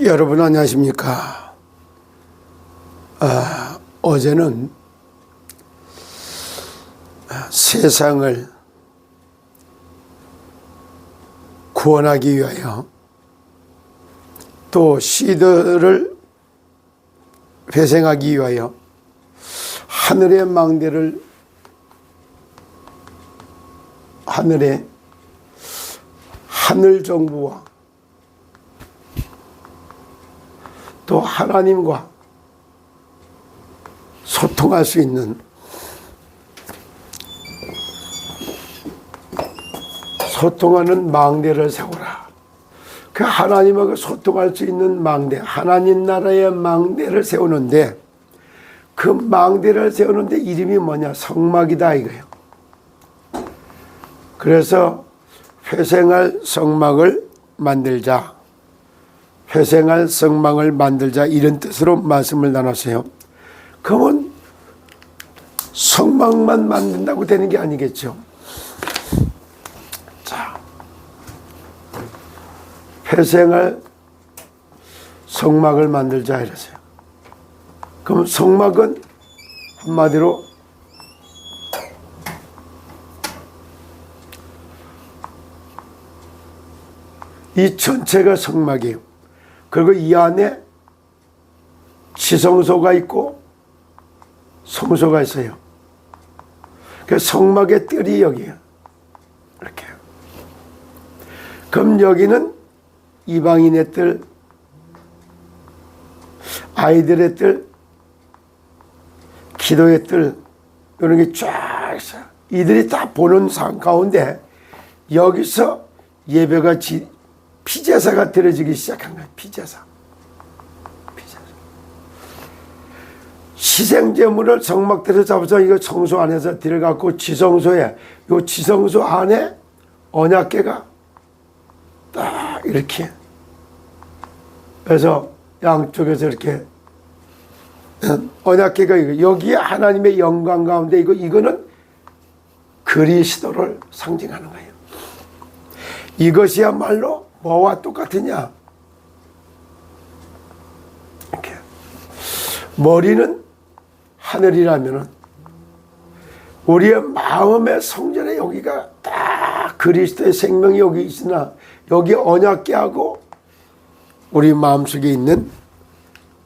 여러분 안녕하십니까? 아, 어제는 아, 세상을 구원하기 위하여 또 시대를 회생하기 위하여 하늘의 망대를 하늘의 하늘 정부와 또 하나님과 소통할 수 있는 소통하는 망대를 세우라. 그 하나님하고 소통할 수 있는 망대, 하나님 나라의 망대를 세우는데 그 망대를 세우는데 이름이 뭐냐? 성막이다 이거예요. 그래서 회생할 성막을 만들자. 회생할 성막을 만들자 이런 뜻으로 말씀을 나눴어요. 그러면 성막만 만든다고 되는 게 아니겠죠. 자, 회생할 성막을 만들자 이러세요. 그럼 성막은 한마디로 이 전체가 성막이에요. 그리고 이 안에 지성소가 있고 성소가 있어요. 그 성막의 뜰이 여기에요. 이렇게. 그럼 여기는 이방인의 뜰, 아이들의 뜰, 기도의 뜰, 이런 게 쫙 있어요. 이들이 다 보는 상 가운데 여기서 예배가 지, 피제사가 드려지기 시작한 거예요. 피제사. 피제사. 희생제물을 성막대로 잡아서 이거 성소 안에서 들어갔고 지성소에 요 지성소 안에 언약계가 딱 이렇게 그래서 양쪽에서 이렇게 언약계가 여기에 하나님의 영광 가운데 이거 이거는 그리스도를 상징하는 거예요. 이것이야말로 뭐와 똑같으냐? 이렇게 머리는 하늘이라면은 우리의 마음의 성전에 여기가 딱 그리스도의 생명이 여기 있으나 여기 언약계 하고 우리 마음속에 있는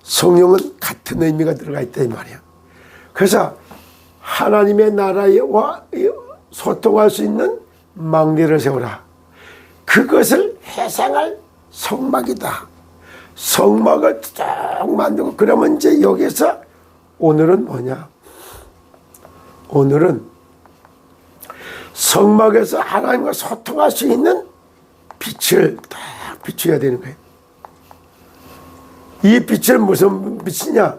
성령은 같은 의미가 들어가 있다 이 말이야. 그래서 하나님의 나라와 소통할 수 있는 망대를 세우라. 그것을 회상할 성막이다. 성막을 쭉 만들고 그러면 이제 여기서 오늘은 뭐냐? 오늘은 성막에서 하나님과 소통할 수 있는 빛을 딱 비춰야 되는 거예요. 이 빛은 무슨 빛이냐?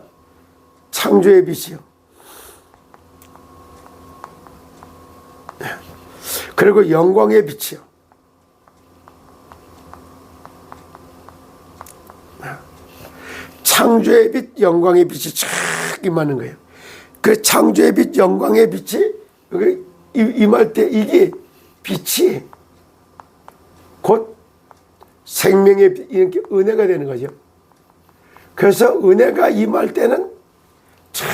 창조의 빛이요. 그리고 영광의 빛이요. 창조의 빛, 영광의 빛이 쫙 임하는 거예요. 그 창조의 빛, 영광의 빛이 여기 임할 때 이게 빛이 곧 생명의 빛, 이렇게 은혜가 되는 거죠. 그래서 은혜가 임할 때는 참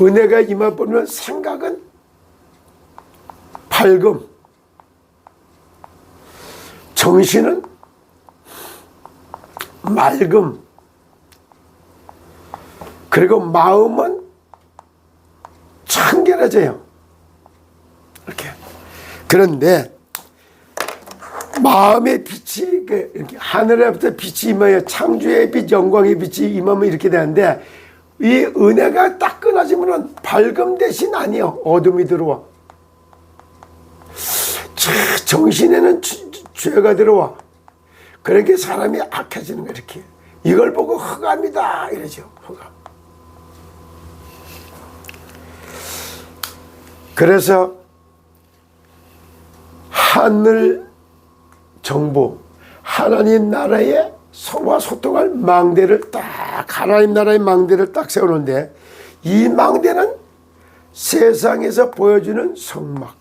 은혜가 임할 보면 생각은 밝음, 정신은 맑음, 그리고 마음은 청결해져요. 이렇게. 그런데 마음의 빛이 그 이렇게 하늘에부터 빛이 임하여 창조의 빛, 영광의 빛이 임하면 이렇게 되는데 이 은혜가 딱 끊어지면은 밝음 대신 아니요 어둠이 들어와. 정신에는 죄가 들어와. 그러니까 사람이 악해지는 거 이렇게. 이걸 보고 흑암이다 이러죠. 흑암. 그래서 하늘 정부 하나님 나라의 서로와 소통할 망대를 딱 하나님 나라의 망대를 딱 세우는데 이 망대는 세상에서 보여주는 성막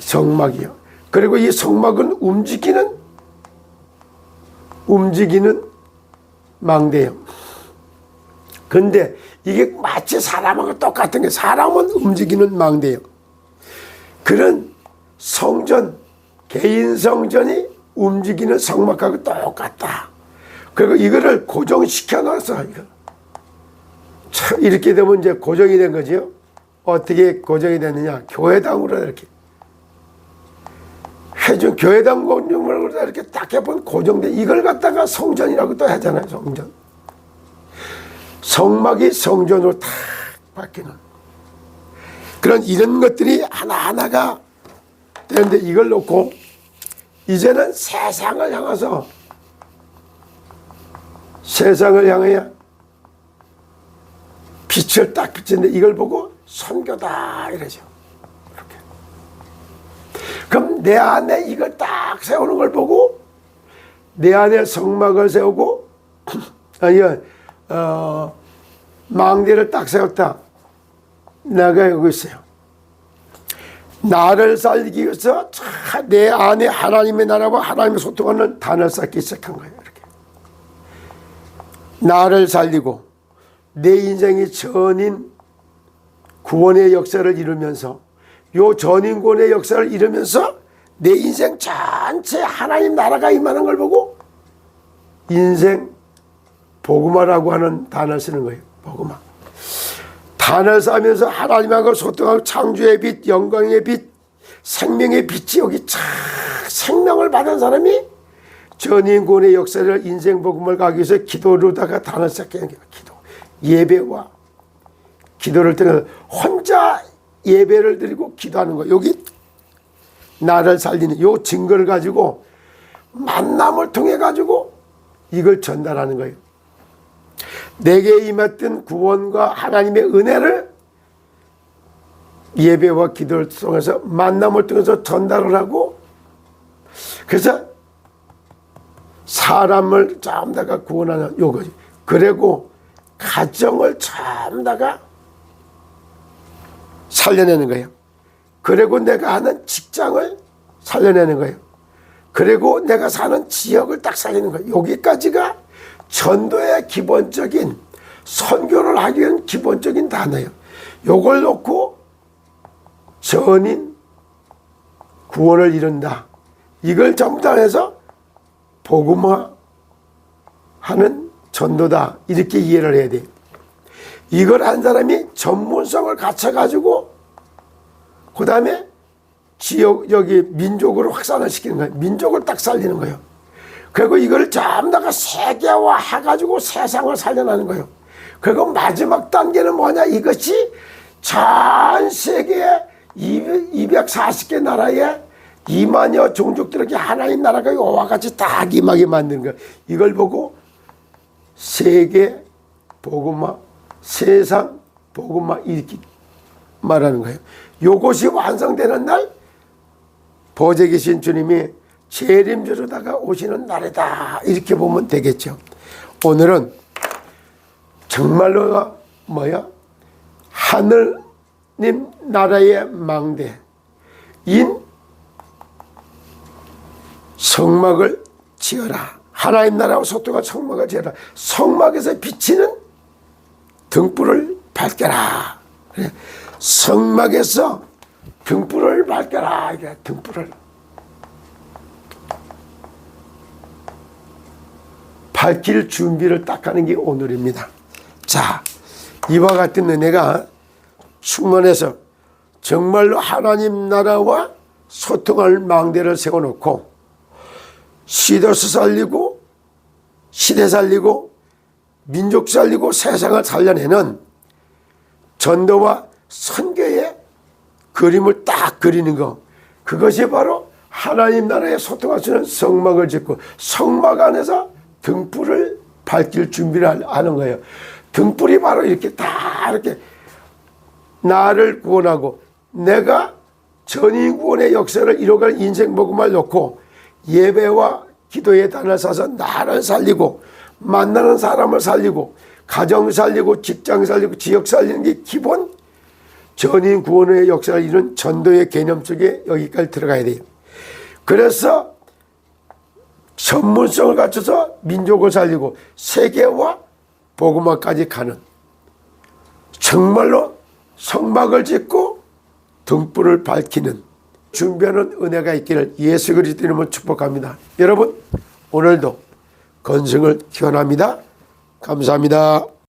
성막이요. 그리고 이 성막은 움직이는 움직이는 망대요. 근데 이게 마치 사람하고 똑같은 게 사람은 움직이는 망대요. 그런 성전, 개인 성전이 움직이는 성막하고 똑같다. 그리고 이거를 고정시켜 놔서. 참 이렇게 되면 이제 고정이 된 거죠. 어떻게 고정이 됐느냐? 교회당으로 이렇게 해준 교회당 공중으로 이렇게 딱 해본 고정돼 이걸 갖다가 성전이라고 또 하잖아요. 성전. 성막이 성전으로 탁 바뀌는 그런 이런 것들이 하나하나가 되는데 이걸 놓고 이제는 세상을 향해서 세상을 향해 빛을 딱 비치는데 이걸 보고 선교다 이러죠. 내 안에 이걸 딱 세우는 걸 보고 내 안에 성막을 세우고 아니 어, 망대를 딱 세웠다. 내가 여기 있어요. 나를 살리기 위해서 차- 내 안에 하나님의 나라와 하나님의 소통하는 단을 쌓기 시작한 거예요. 이렇게. 나를 살리고 내 인생이 전인 구원의 역사를 이루면서 요 전인권의 역사를 이루면서 내 인생 전체 하나님 나라가 임하는 걸 보고 인생 복음화라고 하는 단어를 쓰는 거예요. 복음화. 단을 쌓으면서 하나님하고 소통하고 창조의 빛, 영광의 빛, 생명의 빛이 여기 착 생명을 받은 사람이 전인권의 역사를 인생 복음을 가기 위해서 기도로다가 단을 쌓게 하는 거예요. 기도. 예배와 기도를 때는 혼자 예배를 드리고 기도하는 거. 여기 나를 살리는 요 증거를 가지고 만남을 통해 가지고 이걸 전달하는 거예요. 내게 임했던 구원과 하나님의 은혜를 예배와 기도를 통해서 만남을 통해서 전달을 하고 그래서 사람을 참 다가 구원하는 요거지. 그리고 가정을 참 다가 살려내는 거예요. 그리고 내가 하는 직장을 살려내는 거예요. 그리고 내가 사는 지역을 딱 살리는 거예요. 여기까지가 전도의 기본적인 선교를 하기 위한 기본적인 단어예요. 요걸 놓고 전인 구원을 이룬다. 이걸 전부 다 해서 복음화 하는 전도다. 이렇게 이해를 해야 돼요. 이걸 한 사람이 전문성을 갖춰가지고 그 다음에 지역 여기 민족으로 확산을 시키는 거예요. 민족을 딱 살리는 거예요. 그리고 이걸 전부 다가 세계화 해가지고 세상을 살려나는 거예요. 그리고 마지막 단계는 뭐냐? 이것이 전 세계에 240개 나라에 2만여 종족들에게 하나님 나라가 이와 같이 다 임하게 만드는 거예요. 이걸 보고 세계 복음화, 세상 복음화 이렇게 말하는 거예요. 요것이 완성되는 날 보좌 계신 주님이 재림주로다가 오시는 날이다. 이렇게 보면 되겠죠. 오늘은 정말로 뭐야? 하늘님 나라의 망대 인 성막을 지어라. 하나님 나라와 소통한 성막을 지어라. 성막에서 비치는 등불을 밝혀라. 그래. 성막에서 등불을 밝혀라. 이게 등불을. 밝힐 준비를 딱 하는 게 오늘입니다. 자, 이와 같은 은혜가 충만해서 정말로 하나님 나라와 소통할 망대를 세워놓고 시도스 살리고 시대 살리고 민족 살리고 세상을 살려내는 전도와 선교의 그림을 딱 그리는 거 그것이 바로 하나님 나라에 소통할 수 있는 성막을 짓고 성막 안에서 등불을 밝힐 준비를 하는 거예요. 등불이 바로 이렇게 다 이렇게 나를 구원하고 내가 전인 구원의 역사를 이뤄갈 인생 복음을 놓고 예배와 기도의 단을 사서 나를 살리고 만나는 사람을 살리고 가정 살리고 직장 살리고 지역 살리는 게 기본 전인 구원의 역사를 이룬 전도의 개념 속에 여기까지 들어가야 돼요. 그래서 전문성을 갖춰서 민족을 살리고 세계와 복음화까지 가는 정말로 성막을 짓고 등불을 밝히는 준비하는 은혜가 있기를 예수 그리스도 이름으로 축복합니다. 여러분 오늘도 건승을 기원합니다. 감사합니다.